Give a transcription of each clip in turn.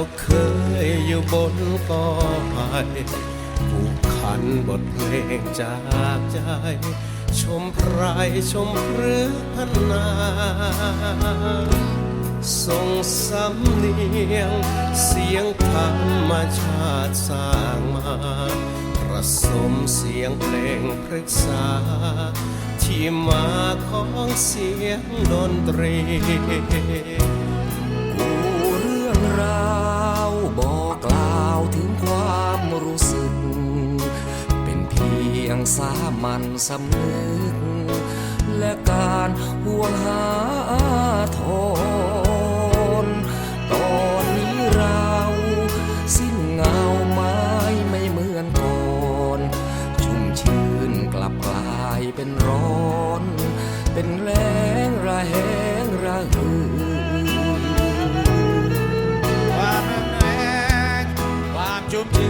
เราเคยอยู่บนกอไผ่ผูกขันบทเพลงจากใจ ชมไพรชมพฤกพันาส่งสำเนียง เสียงธรรมชาติสร้างมาประสมเสียงเพลงพฤกษา ที่มาของเสียงดนตรีกูเรื่องราว ยงสามันสำนึก และการห่วงหาทน ตอนนี้เราสิ้นเงาไม้ไม่เหมือนก่อนชุ่มชื่นกลับกลายเป็นร้อน เป็นแรงระแหงระหือความแรงความชุ่มชื่น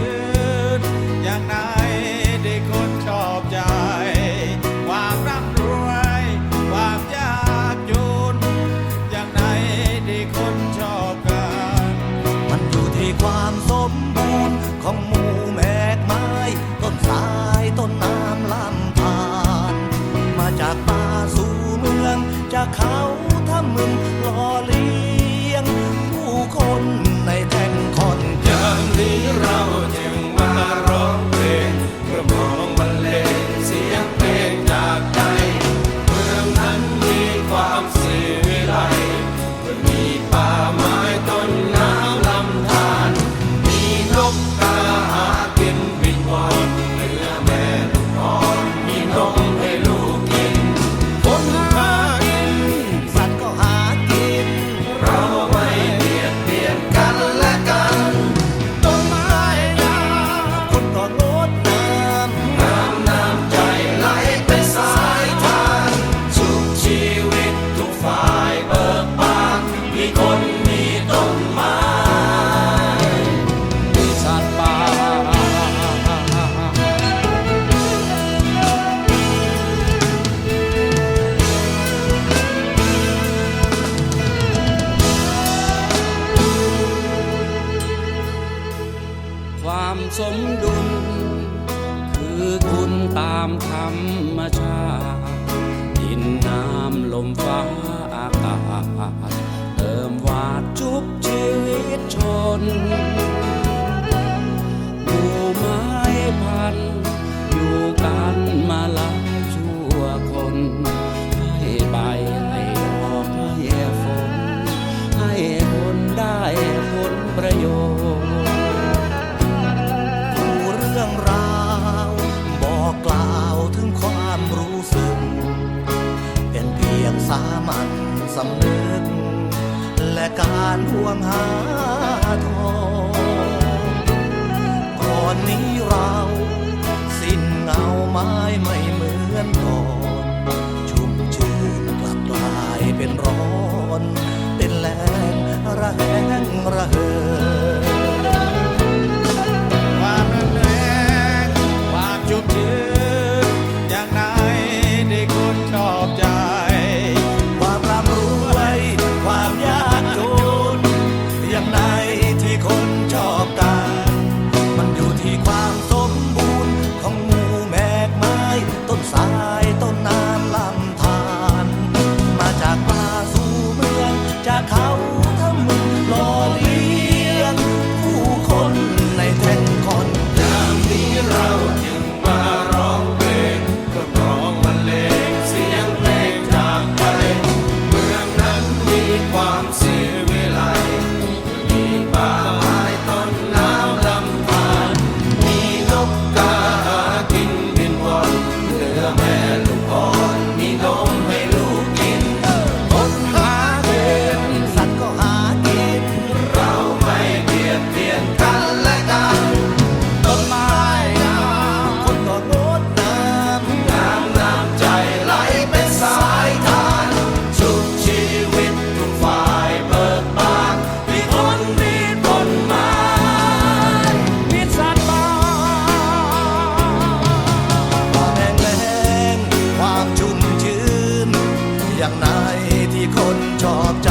คุณตามธรรมชาติดินน้ำลมฟ้าอากาศ เติมวาดจุบชีวิตชนดูไม้พัน อยู่กันมาหลายชั่วคนให้ใบให้ดอกให้ฝนให้คนได้ผลประโยชน์ และการห่วงหาทองตอนนี้เราสิ้นเงาไม้ไม่เหมือนก่อนชุ่มชื้นกลับกลายเป็นร้อน เป็นแรงระแหงระเหิน ชอบใจ